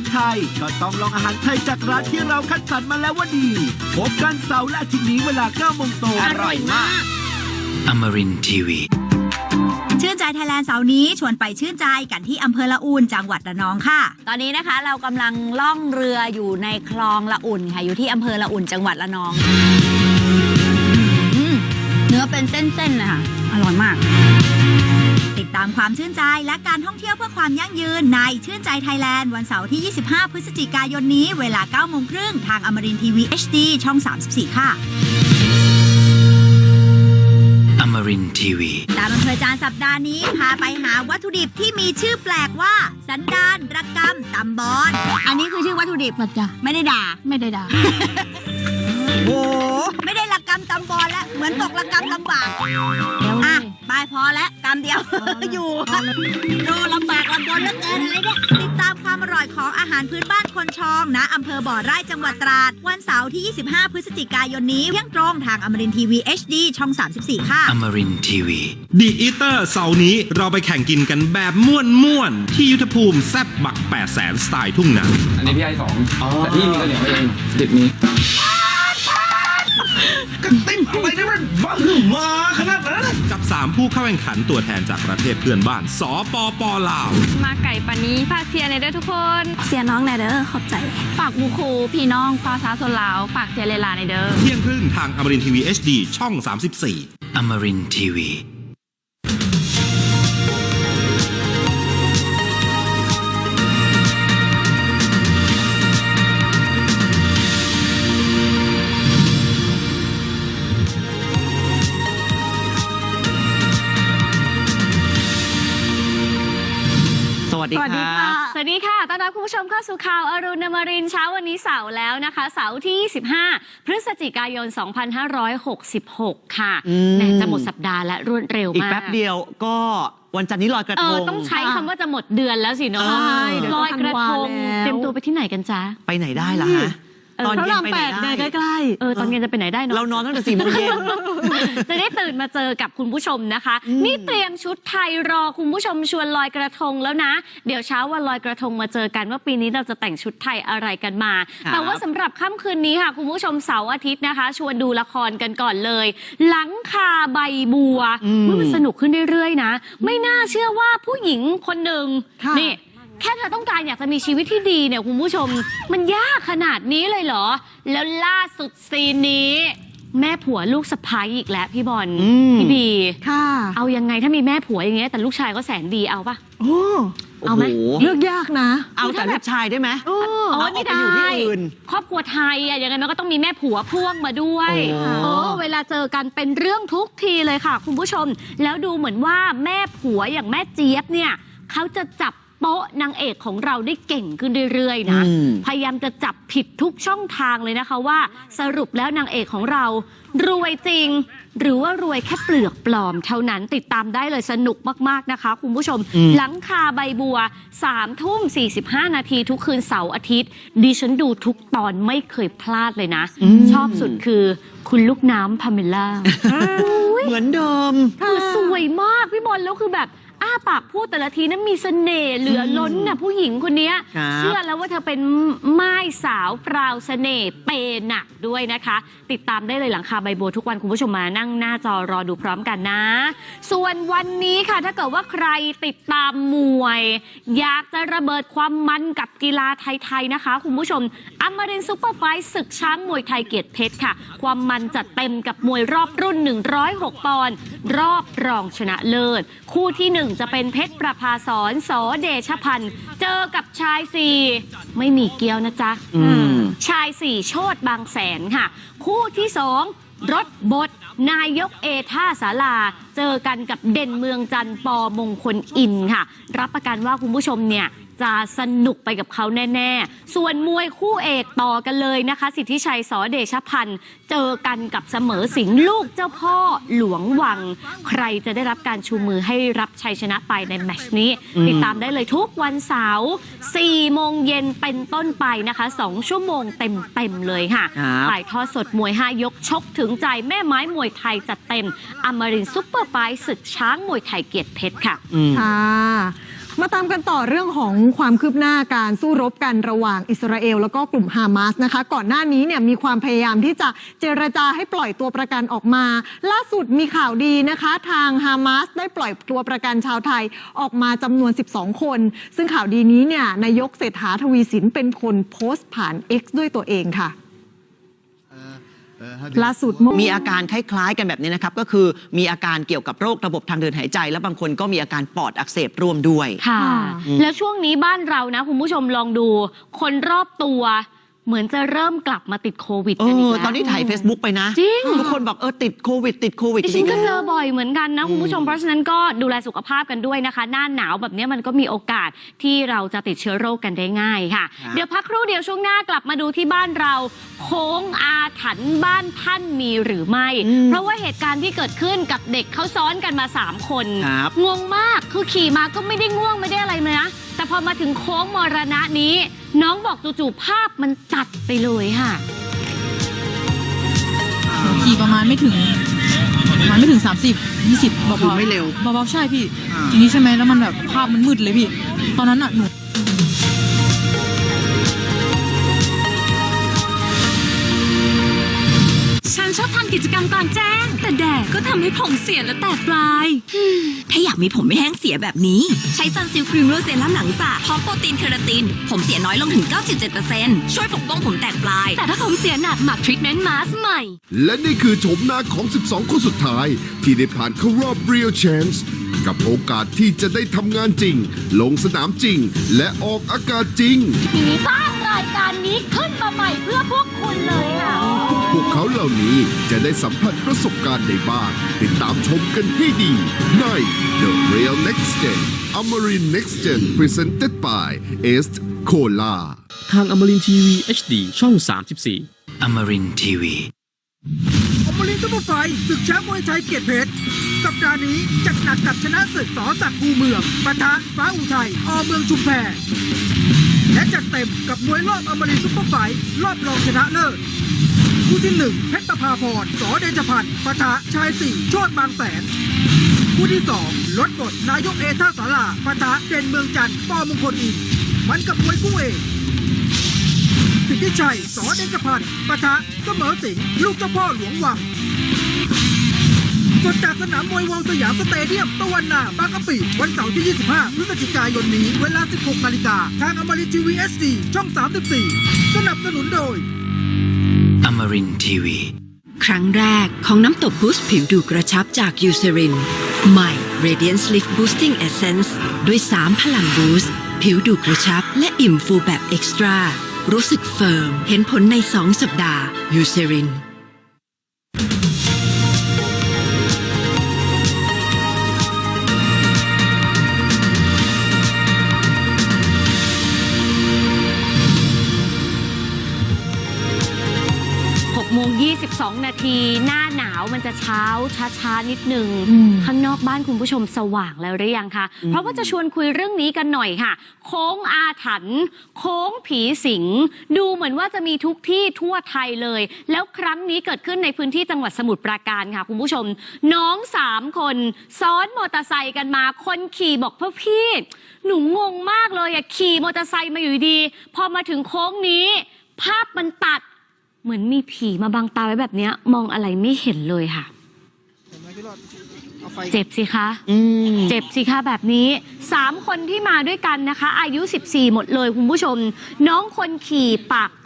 ารไทย ก็ต้องลองอาหารไทยจากร้านที่เราคัดสรรมาแล้วว่าดีพบกันเสาร์และอาทิตย์นี้เวลา9โมงตรงอร่อยมาก Amarin Tiwi. ชื่นใจไทยแลนด์เสาร์นี้ชวนไปชื่นใจกันที่อำเภอละอูนจังหวัดระนองค่ะ ตอนนี้นะคะเรากำลังล่องเรืออยู่ในคลองละอุ่นค่ะอยู่ที่อำเภอละอุ่นจังหวัดระนองอืมเนื้อเป็นเส้นๆนะคะอร่อยมากติ ดตามความชื่นใจและการท่องเที่ยวเพื่อความยั่งยืนในชื่นใจไทยแลนด์วันเสาร์ที่ 25 พฤศจิกายนนี้ เวลา9โมงครึ่งทางอมรินทีวี HD ช่อง 34 ค่ะ Amarin Tiwi. ตามอำเภอจานสัปดาห์นี้ พาไปหาวัตถุดิบที่มีชื่อแปลกว่า สันดานระกำตำบอน อันนี้คือชื่อวัตถุดิบมาจ้ะไม่ได้ด่า ไม่ได้ด่า โอ้ไม่ได้ระกำตำบอนแล้วเหมือนตกระกำลำบากแล้วอะ ไปพอแล้วกำเดียว อยู่ดูลำบากลำบนเหลือเกินอะไรเนี่ยติดตามความอร่อยของอาหารพื้นบ้านคนชองนะอำเภอบ่อไร่จังหวัดตราด วันเสาร์ที่ 25 พฤศจิกายนนี้เที่ยงตรงทางอมรินทีวี HD ช่อง 34 ค่ะ Amarin Tiwi. ดีอีเตอร์เสาร์นี้เราไปแข่งกินกันแบบม่วนม่วนๆที่ยุทธภูมิแซบบัก8 0 0แสนสไตล์ทุ่งนาอันนี้พี่ให้สองแต่พี่มีข้าวเหนียวเองติดนี้กั บ 3 ผู้เข้าแข่งขันตัวแทนจากประเทศเพื่อนบ้านสปปลาว มาไก่ปานนี้ฝากเชียร์ในอยเด้อทุกคน เสียน้องแนเด้อขอบใจ ฝากบูคูพี่น้องฟ้าซาโซนลาวฝากเชียร์เลลาในอยเด้อ เที่ยงครึ่งทางอมรินทีวี HD ช่อง 34 Amarin Tiwi. สวัสดีครับสวัสดีค่ะ ต้อนรับคุณผู้ชมเข้าสู่ข่าวอรุณอมรินทร์เช้าวันนี้เสาร์แล้วนะคะ เสาร์ที่ 25 พฤศจิกายน 2566 ค่ะอืมแหมจะหมดสัปดาห์และรวดเร็วอีกมากแป๊บเดียวก็วันจันทร์นี้ลอยกระเอทองต้องใช้คำว่าจะหมดเดือนแล้วสิเนาะใช่เดี๋ยวลก็อยกระทงธันวาแล้วเตรียมตัวไปที่ไหนกันจ๊ะ ไปไหนได้ล่ะฮะเออ ตอนเย็นไปไหนได้ ใกล้เออตอนเย็นจะไปไหนได้เนาะเรานอนตั้งแต่สี่โมงเย็นจะได้ตื่นมาเจอกับคุณผู้ชมนะคะอืมนี่เตรียมชุดไทยรอคุณผู้ชมชวนลอยกระทงแล้วนะ เดี๋ยวเช้าวันลอยกระทงมาเจอกันว่าปีนี้เราจะแต่งชุดไทยอะไรกันมา แต่ว่าสำหรับค่ำคืนนี้ค่ะ คุณผู้ชมเสาร์อาทิตย์นะคะ ชวนดูละครกันก่อนเลย หลังคาใบบัวอืมอุ๊ยมันสนุกขึ้นเรื่อยๆนะ ไม่น่าเชื่อว่าผู้หญิงคนหนึ่งค่ะนี่ แค่เธอต้องการอยากจะมีชีวิตที่ดีเนี่ยคุณผู้ชม มันยากขนาดนี้เลยเหรอ แล้วล่าสุดซีนนี้ แม่ผัวลูกสะพ้ายอีกแล้วพี่บอลอืม พี่บีค่ะเอายังไงถ้ามีแม่ผัวอย่างเงี้ยแต่ลูกชายก็แสนดีเอาปะ โอ้เอาไหม โโเลือกยากนะเอาแต่ลูกชายได้ไหม โอ้อ๋อเอาไม่ออกไปอยู่ที่ได้อื่นครอบครัวไทยอะยังไงมันก็ต้องมีแม่ผัวพ่วงมาด้วยโอ้ เออเวลาเจอกันเป็นเรื่องทุกทีเลยค่ะ คุณผู้ชม แล้วดูเหมือนว่าแม่ผัวอย่างแม่เจี๊ยบเนี่ยเขาจะจับ โป๊ะนางเอกของเราได้เก่งขึ้นเรื่อยๆนะ อืม พยายามจะจับผิดทุกช่องทางเลยนะคะว่า สรุปแล้วนางเอกของเรา รวยจริง หรือว่ารวยแค่เปลือกปลอม เท่านั้นติดตามได้เลยสนุกมากๆนะคะ คุณผู้ชมอืมหลังคาใบบัว3ทุ่ม 45 นาทีทุกคืนเสาร์อาทิตย์ ดิฉันดูทุกตอนไม่เคยพลาดเลยนะ ชอบสุดคือคุณลูกน้ำพาเมล่า เหมือนเดิม คือสวยมากพี่บอลแล้วคือแบบ อ้าปากพูดแต่ละทีนั้นมีเสน่ห์เหลือล้นน่ะผู้หญิงคนเนี้ยครับ เชื่อแล้วว่าเธอเป็นไม้สาวปราวเสน่ห์เปย์หนักด้วยนะคะ ติดตามได้เลยหลังคาใบบัวทุกวันคุณผู้ชมมานั่งหน้าจอรอดูพร้อมกันนะ ส่วนวันนี้ค่ะถ้าเกิดว่าใครติดตามมวย อยากจะระเบิดความมันกับกีฬาไทยๆนะคะ คุณผู้ชมอมรินทร์ซุปเปอร์ไฟท์ศึกช้างมวยไทยเกียรติเพชรค่ะ ความมันจัดเต็มกับมวยรอบรุ่น 106 ปอนด์รอบรองชนะเลิศคู่ที่1จะเป็นเพชรประภาสอนสอเดชพันธ์เจอกับชายสี่ไม่มีเกี้ยวนะจ๊ะอืม ชายสี่โชดบางแสนค่ะ คู่ที่สองรถบดนายกเอท่าสาลา เจอกันกับเด่นเมืองจันทร์ปอมงคลอินค่ะ รับประกันว่าคุณผู้ชมเนี่ย จะสนุกไปกับเขาแน่ ๆ ส่วนมวยคู่เอกต่อกันเลยนะคะ สิทธิชัยสอเดชพันธ์ เจอกันกับเสมอสิงห์ลูกเจ้าพ่อหลวงวัง ใครจะได้รับการชูมือให้รับชัยชนะไปในแมตชนี้อืมติดตามได้เลยทุกวันเสาร์4โมงเย็นเป็นต้นไปนะคะ 2 ชั่วโมงเต็มๆเลยค่ะครับถ่ายทอดสดมวย 5 ยกชกถึงใจแม่ไม้มวยไทยจัดเต็มอมรินทร์ซุปเปอร์ไฟท์ศึกช้างมวยไทยเกียรติเพชรค่ะอืมค่ะ มาตามกันต่อเรื่องของความคืบหน้าการสู้รบกันระหว่างอิสราเอลแล้วก็กลุ่มฮามาสนะคะ ก่อนหน้านี้เนี่ยมีความพยายามที่จะเจรจาให้ปล่อยตัวประกันออกมา ล่าสุดมีข่าวดีนะคะ ทางฮามาสได้ปล่อยตัวประกันชาวไทยออกมาจำนวน 12 คน ซึ่งข่าวดีนี้เนี่ยนายกเศรษฐาทวีสินเป็นคนโพสต์ผ่าน X ด้วยตัวเองค่ะ ล่าสุดเมื่อมีอาการคล้ายๆ กันแบบนี้นะครับ ก็คือมีอาการเกี่ยวกับโรคระบบทางเดินหายใจ และบางคนก็มีอาการปอดอักเสบร่วมด้วย ค่ะค่ะแล้วช่วงนี้บ้านเรานะ คุณผู้ชมลองดู คนรอบตัว เหมือนจะเริ่มกลับมาติดโควิดเอกันอีกอแล้ว ตอนนี้ถ่าย Facebook ไปนะ จริง ทุกคนบอกเออติดโควิด ติดโควิดดิจฉัรินงก็ๆเจอบ่อยเหมือนกันนะคุณผู้ชมเพราะฉะนั้นก็ดูแลสุขภาพกันด้วยนะคะ หน้าหนาวแบบนี้มันก็มีโอกาสที่เราจะติดเชื้อโรคกันได้ง่ายค่ะครับเดี๋ยวพักครู่เดียวช่วงหน้ากลับมาดูที่บ้านเรา โค้งอาถรรพ์บ้านท่านมีหรือไม่ เพราะว่าเหตุการณ์ที่เกิดขึ้นกับเด็กเขาซ้อนกันมา 3 คน ครับ งงมากคือขี่มาก็ไม่ได้ง่วงไม่ได้อะไรเลยนะ แต่พอมาถึงโค้งมรณะนี้ น้องบอกจู่ๆภาพมันตัดไปเลยค่ะ ขี่ประมาณไม่ถึงประมาณไม่ถึง 30 20เบาคือๆไม่เร็ว เบาๆใช่พี่อ่าทีนี้ใช่ไหมแล้วมันแบบภาพมันมืดเลยพี่ ตอนนั้นอะหนู ชอบทำกิจกรรมกลางแจ้ง แต่แดดก็ทำให้ผมเสียและแตกปลาย ถ้าอยากมีผมไม่แห้งเสียแบบนี้ ใช้ซันซิลครีมโรเซรั่มหนังสระพร้อมโปรตีนเคราติน ผมเสียน้อยลงถึง 97%ช่วยปกป้องผมแตกปลาย แต่ถ้าผมเสียหนักหมักทรีทเมนต์มาสใหม่ และนี่คือโฉมหน้าของ 12 คนสุดท้าย ที่ได้ผ่านเข้ารอบ Real Chance กับโอกาสที่จะได้ทำงานจริง ลงสนามจริง และออกอากาศจริงผีสร้างรายการนี้ขึ้น เขาเหล่านี้จะได้สัมผัสประสบการณ์ในบ้านติดตามชมกันให้ดีใน The Real Next Gen Amarin Next Gen Presented by Est Cola ทางอมรินทีวี HD ช่อง 34 Amarin Tiwi. อมรินทร์ซุปเปอร์ไฟท์ศึกแชมป์มวยไทยเกียรติเพชร สัปดาห์นี้จัดหนักกับชนะศึกสอสักดิ์ภูเมืองปะทะฟ้าอุทัยอเมืองชุมแพและจัดเต็มกับมวยรอบอมรินทร์ซุปเปอร์ไฟท์รอบรองชนะเลิศ คู่ที่หนึ่งเพชรประภาพรสอเดชพันธ์ปะทะชายสี่โชดบางแสน คู่ที่สองรถกดนายกเอท่าสาราปะทะเด่นเมืองจันทร์ปอมงคลอินมันกับมวยคู่เอกสิทธิชัยสอเดชพันธ์ปะทะเสมอสิงลูกเจ้าพ่อหลวงวังสดจากสนามมวยวงสยามสเตเดียมตะวันนาบางกะปิ วันเสาร์ที่ 25 พฤศจิกายนนี้ เวลา 16 นาฬิกา ทางอมริทีวีเอสดีช่อง 34 สนับสนุนโดย มรินทีวี ครั้งแรกของน้ำตบบูสต์ผิวดูกระชับจากยูเซริน ใหม่ Radiance Lift Boosting Essence ด้วย 3 พลังบูสต์ผิวดูกระชับและอิ่มฟูแบบเอ็กซ์ตร้ารู้สึกเฟิร์ม เห็นผลใน 2 สัปดาห์ยูเซริน 12 นาทีหน้าหนาวมันจะเช้าช้าช้านิดหนึ่งข้างนอกบ้านคุณผู้ชมสว่างแล้วหรือยังคะ เพราะว่าจะชวนคุยเรื่องนี้กันหน่อยค่ะ โค้งอาถรรพ์โค้งผีสิง ดูเหมือนว่าจะมีทุกที่ทั่วไทยเลย แล้วครั้งนี้เกิดขึ้นในพื้นที่จังหวัดสมุทรปราการค่ะคุณผู้ชม น้องสามคนซ้อนมอเตอร์ไซค์กันมาคนขี่บอกพ่อพี่ หนูงงมากเลยอะขี่มอเตอร์ไซค์มาอยู่ดี พอมาถึงโค้งนี้ ภาพมันตัด เหมือนมีผีมาบังตาไว้แบบเนี้ย มองอะไรไม่เห็นเลยค่ะเจ็บสิคะ อืมเจ็บสิคะแบบนี้สามคนที่มาด้วยกันนะคะ อายุ 14 หมดเลยคุณผู้ชม น้องคนขี่ปาก